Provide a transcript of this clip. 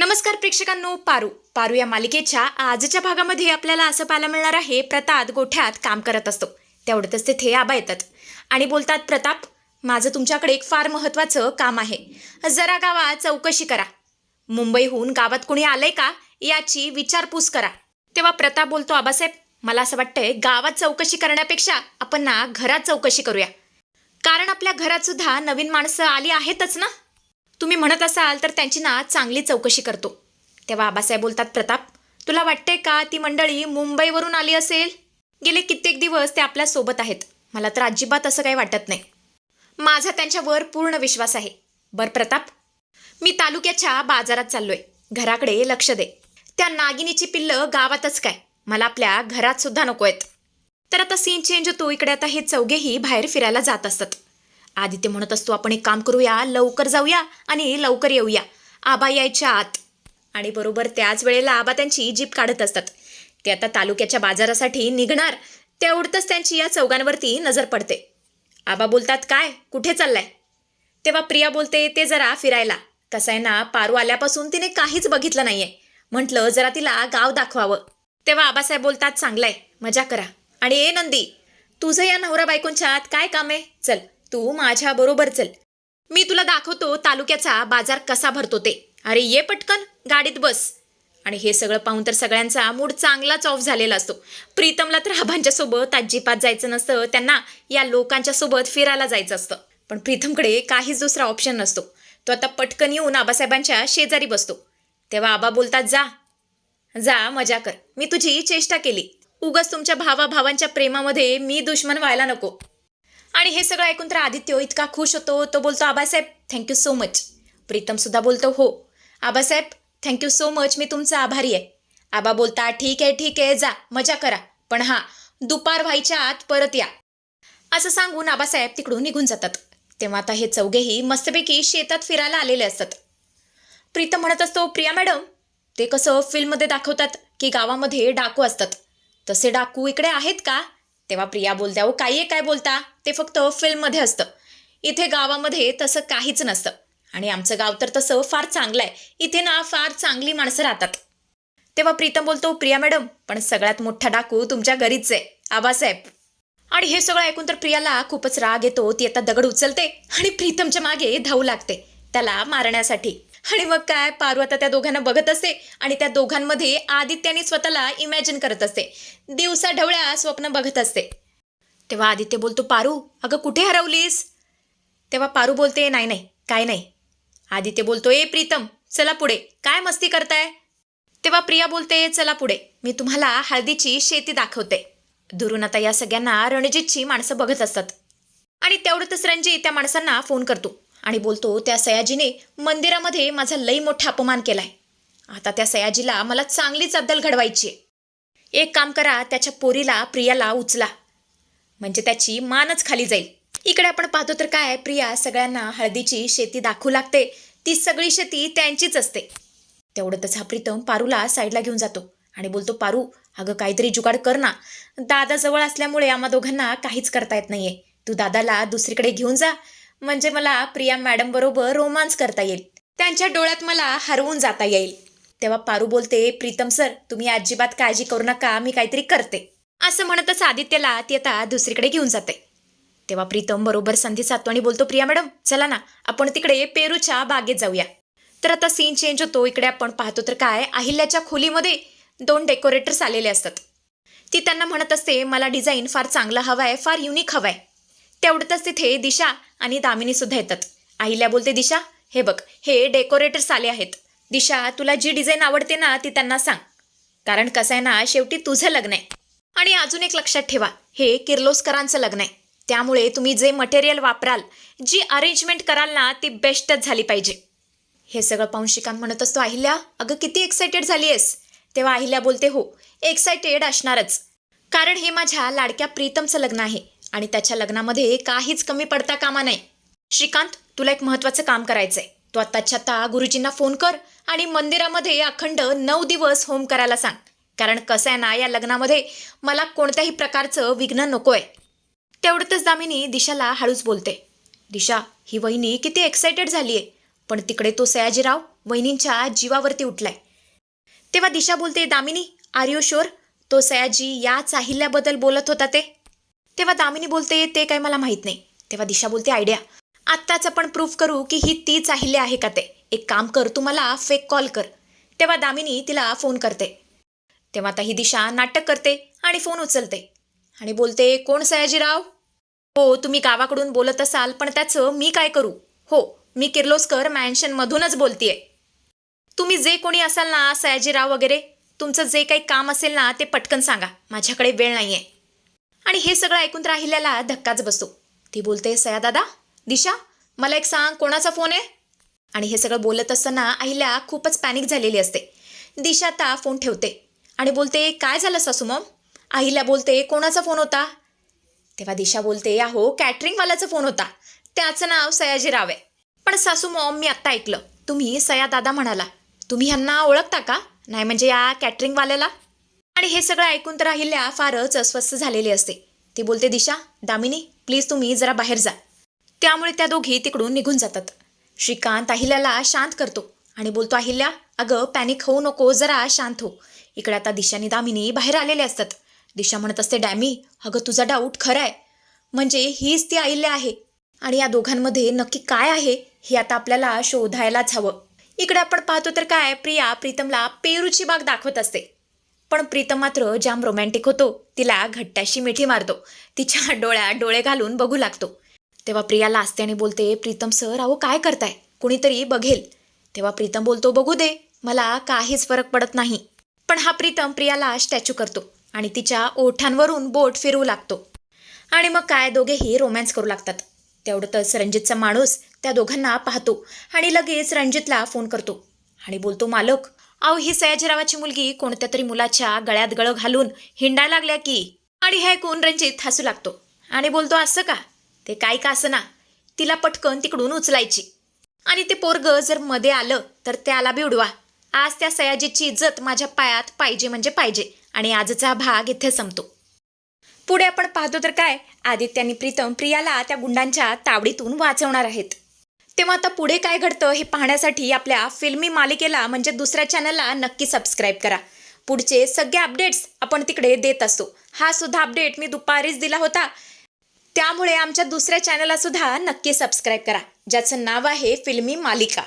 नमस्कार प्रेक्षकांनो पारू. पारू या मालिकेच्या आजच्या भागामध्ये आपल्याला असं पाहायला मिळणार आहे प्रताप गोठ्यात काम करत असतो. तेवढंच तिथे आबा येतात. आणि बोलतात प्रताप माझं तुमच्याकडे एक फार महत्त्वाचं काम आहे. जरा गावात चौकशी करा. मुंबईहून गावात कोणी आलंय का याची विचारपूस करा. तेव्हा प्रताप बोलतो आबासाहेब मला असं वाटतंय गावात चौकशी करण्यापेक्षा आपण ना घरात चौकशी करूया. कारण आपल्या घरात सुद्धा नवीन माणसं आली आहेतच ना? तुम्ही म्हणत असाल तर त्यांची ना चांगली चौकशी करतो. तेव्हा आबासाहेब बोलतात प्रताप तुला वाटते का ती मंडळी मुंबईवरून आली असेल? गेले कित्येक दिवस ते आपल्यासोबत आहेत. मला तर अजिबात असं काही वाटत नाही. माझा त्यांच्यावर पूर्ण विश्वास आहे. बर प्रताप मी तालुक्याच्या बाजारात चाललोय. घराकडे लक्ष दे. त्या नागिनीची पिल्लं गावातच काय? मला आपल्या घरात सुद्धा नको आहेत तर आता सीन चेंज होतो. इकडे आता हे चौघेही बाहेर फिरायला जात असतात. आदित्य म्हणत असतो आपण एक काम करूया लवकर जाऊया आणि लवकर येऊया. आबा यायच्या आत. आणि बरोबर त्याच वेळेला आबा त्यांची जीप काढत असतात. ते आता तालुक्याच्या बाजारासाठी निघणार तेवढतच त्यांची या चौघांवरती नजर पडते. आबा बोलतात काय कुठे चाललाय? तेव्हा प्रिया बोलते ते जरा फिरायला. कसं आहे ना पारू आल्यापासून तिने काहीच बघितलं नाहीये. म्हटलं जरा तिला गाव दाखवावं. तेव्हा आबासाहेब बोलतात चांगलंय मजा करा. आणि ए नंदी तुझं या नवरा बायकोंच्या आत काय काम आहे? चल तू माझ्या बरोबर चल. मी तुला दाखवतो तालुक्याचा बाजार कसा भरतो ते. अरे ये पटकन गाडीत बस. आणि हे सगळं पाहून तर सगळ्यांचा मूड चांगलाच ऑफ झालेला असतो. प्रीतमला तर आबांच्या सोबत अजिबात जायचं नसतं त्यांना या लोकांच्या सोबत फिरायला जायचं असतं. पण प्रीतमकडे काहीच दुसरा ऑप्शन नसतो. तो आता पटकन येऊन आबासाहेबांच्या शेजारी बसतो. तेव्हा आबा बोलतात जा. जा मजा कर. मी तुझी चेष्टा केली. उगाच तुमच्या भावा भावांच्या प्रेमामध्ये मी दुश्मन व्हायला नको. आणि हे सगळं ऐकून तर आदित्य इतका खुश होतो. तो बोलतो Abasaheb thank you so much प्रीतमसुद्धा बोलतो हो. Abasaheb thank you so much मी तुमचा आभारी आहे. आबा बोलता ठीक आहे ठीक आहे जा. मजा करा. पण हां दुपार व्हायच्या आत परत या. असं सांगून आबासाहेब तिकडून निघून जातात. तेव्हा आता हे चौघेही मस्तपैकी शेतात फिरायला आलेले असतात. प्रीतम म्हणत असतो प्रिया मॅडम ते कसं फिल्ममध्ये दाखवतात की गावामध्ये डाकू असतात. तसे डाकू इकडे आहेत का? तेव्हा प्रिया बोलत्या हो काही काय बोलता? ते फक्त फिल्ममध्ये असतं. इथे गावामध्ये तसं काहीच नसतं. आणि आमचं गाव तर तसं फार चांगलं आहे. इथे ना फार चांगली माणसं राहतात. तेव्हा प्रीतम बोलतो प्रिया मॅडम पण सगळ्यात मोठा डाकू तुमच्या घरीच आहे आबासाहेब. आणि हे सगळं ऐकून तर प्रियाला खूपच राग येतो ती आता दगड उचलते आणि प्रीतमच्या मागे धावू लागते त्याला मारण्यासाठी. आणि मग काय? पारू आता त्या दोघांना बघत असते आणि त्या दोघांमध्ये आदित्याने स्वतःला इमॅजिन करत असते दिवसा ढवळ्या स्वप्न बघत असते. तेव्हा आदित्य बोलतो पारू अगं कुठे हरवलीस? तेव्हा पारू बोलते नाही नाही काय नाही. आदित्य बोलतो ए प्रीतम चला पुढे. काय मस्ती करताय? तेव्हा प्रिया बोलते चला पुढे. मी तुम्हाला हळदीची शेती दाखवते. दुरून आता या सगळ्यांना रणजितची माणसं बघत असतात. आणि तेवढंच रणजित त्या माणसांना फोन करतो. आणि बोलतो त्या सयाजीने मंदिरामध्ये माझा लई मोठा अपमान केलाय. आता त्या सयाजीला मला चांगलीच अद्दल घडवायची आहे. एक काम करा त्याच्या पोरीला प्रियाला उचला. म्हणजे त्याची मानच खाली जाईल. इकडे आपण पाहतो तर काय प्रिया सगळ्यांना हळदीची शेती दाखवू लागते. ती सगळी शेती त्यांचीच असते. तेवढंच हा प्रीतम पारूला साईडला घेऊन जातो आणि बोलतो पारू अगं काहीतरी जुगाड कर ना. दादा जवळ असल्यामुळे आम्हा दोघांना काहीच करता येत नाहीये. तू दादाला दुसरीकडे घेऊन जा. म्हणजे मला प्रिया मॅडम बरोबर रोमांस करता येईल. त्यांच्या डोळ्यात मला हरवून जाता येईल. तेव्हा पारू बोलते प्रीतम सर तुम्ही अजिबात काळजी करू नका मी काहीतरी करते. असं म्हणतच आदित्यला ती आता दुसरीकडे घेऊन जाते. तेव्हा प्रीतम बरोबर संधी साधतो आणि बोलतो प्रिया मॅडम चला ना आपण तिकडे पेरूच्या बागेत जाऊया. तर आता सीन चेंज होतो इकडे आपण पाहतो तर काय अहिल्याच्या खोलीमध्ये दोन डेकोरेटर्स आलेले असतात. ती त्यांना म्हणत असते मला डिझाईन फार चांगला हवा आहे फार युनिक हवाय. तेवढ्यातच तिथे दिशा आणि दामिनी सुद्धा येतात. अहिल्या बोलते दिशा हे बघ हे डेकोरेटर्स आले आहेत. दिशा तुला जी डिझाईन आवडते ना ती त्यांना सांग. कारण कसं आहे ना शेवटी तुझं लग्न आहे. आणि अजून एक लक्षात ठेवा हे किर्लोस्करांचं लग्न आहे. त्यामुळे तुम्ही जे मटेरियल वापराल जी अरेंजमेंट कराल ना ती बेस्टच झाली पाहिजे. हे सगळं पाहून श्रीकांत म्हणत असतो अहिल्या अगं किती एक्सायटेड झाली आहेस तेव्हा अहिल्या बोलते हो एक्सायटेड असणारच. कारण हे माझ्या लाडक्या प्रीतमचं लग्न आहे. आणि त्याच्या लग्नामध्ये काहीच कमी पडता कामा नाही. श्रीकांत तुला एक महत्त्वाचं काम करायचंय. तू आत्ताच्या आता गुरुजींना फोन कर आणि मंदिरामध्ये अखंड नऊ दिवस होम करायला सांग. कारण कसं आहे ना या लग्नामध्ये मला कोणत्याही प्रकारचं विघ्न नको आहे तेवढ्यातच दामिनी दिशाला हळूच बोलते. दिशा ही वहिनी किती एक्सायटेड झाली आहे पण तिकडे तो सयाजीराव वहिनींच्या जीवावरती उठलाय. तेव्हा दिशा बोलते दामिनी आर यू तो सयाजी याच अहिल्याबद्दल बोलत होता ते. तेव्हा दामिनी बोलते ते काय मला माहीत नाही. तेव्हा दिशा बोलते आयडिया आत्ताच आपण प्रूफ करू की ही तीच अहिल्या आहे का ते. एक काम कर तू मला फेक कॉल कर. तेव्हा दामिनी तिला फोन करते. तेव्हा आता ही दिशा नाटक करते आणि फोन उचलते आणि बोलते कोण सयाजीराव? हो तुम्ही गावाकडून बोलत असाल पण त्याचं मी काय करू? हो मी किर्लोस्कर मॅन्शनमधूनच बोलतीये. तुम्ही जे कोणी असाल ना सयाजीराव वगैरे तुमचं जे काही काम असेल ना ते पटकन सांगा. माझ्याकडे वेळ नाही आहे आणि हे सगळं ऐकून तर अहिल्याला धक्काच बसतो. ती बोलते सया दादा दिशा मला एक सांग कोणाचा फोन आहे? आणि हे सगळं बोलत असताना अहिल्या खूपच पॅनिक झालेली असते. दिशा आता फोन ठेवते आणि बोलते काय झालं सासू मॉम? अहिल्या बोलते कोणाचा फोन होता? तेव्हा दिशा बोलते अहो कॅटरिंगवाल्याचा फोन होता. त्याचं नाव सयाजीराव आहे. पण सासू मॉम मी आत्ता ऐकलं. तुम्ही सया दादा म्हणाला. तुम्ही ह्यांना ओळखता का? नाही म्हणजे या कॅटरिंगवाल्याला? आणि हे सगळं ऐकून तर अहिल्या फारच अस्वस्थ झालेली असते. ती बोलते दिशा दामिनी प्लीज तुम्ही जरा बाहेर जा. त्यामुळे त्या दोघी तिकडून निघून जातात. श्रीकांत अहिल्याला शांत करतो आणि बोलतो अहिल्या अगं पॅनिक होऊ नको जरा शांत हो. इकडे आता दिशानी दामिनी बाहेर आलेले असतात. दिशा म्हणत असते डॅमी अगं तुझा डाऊट खरा आहे. म्हणजे हीच ती अहिल्या आहे. आणि या दोघांमध्ये नक्की काय आहे हे आता आपल्याला शोधायलाच हवं. इकडे आपण पाहतो तर काय प्रिया प्रीतमला पेरूची बाग दाखवत असते. पण प्रीतम मात्र जाम रोमॅन्टिक होतो. तिला घट्टाशी मिठी मारतो. तिच्या डोळ्यात डोळे घालून बघू लागतो. तेव्हा प्रियाला असते आणि बोलते प्रीतम सर अहो काय करताय? कुणीतरी बघेल. तेव्हा प्रीतम बोलतो बघू दे मला काहीच फरक पडत नाही. पण हा प्रीतम प्रियाला स्टॅच्यू करतो आणि तिच्या ओठांवरून बोट फिरवू लागतो. आणि मग काय दोघेही रोमॅन्स करू लागतात. तेवढंतच रणजितचा माणूस त्या दोघांना पाहतो आणि लगेच रणजितला फोन करतो आणि बोलतो मालक अहो ही सयाजीरावाची मुलगी कोणत्या तरी मुलाच्या गळ्यात गळं घालून हिंडायला लागल्या की? आणि हे ऐकून रणजित हसू लागतो. आणि बोलतो असं का? ते काय का असं ना? तिला पटकन तिकडून उचलायची. आणि ते पोरग जर मध्ये आलं तर त्याला बिवडवा उडवा. आज त्या सयाजीची इज्जत माझ्या पायात पाहिजे म्हणजे पाहिजे. आणि आजचा भाग इथे संपतो. पुढे आपण पाहतो तर काय? आदित्य आणि प्रीतम प्रियाला त्या गुंडांच्या तावडीतून वाचवणार आहेत. तेव्हा आता पुढे काय घडतं हे पाहण्यासाठी आपल्या फिल्मी मालिकेला म्हणजे दुसऱ्या चॅनलला नक्की सबस्क्राईब करा. पुढचे सगळे अपडेट्स आपण तिकडे देत असतो. हा सुद्धा अपडेट मी दुपारीच दिला होता. त्यामुळे आमच्या दुसऱ्या चॅनलला सुद्धा नक्की सबस्क्राईब करा. ज्याचं नाव आहे फिल्मी मालिका.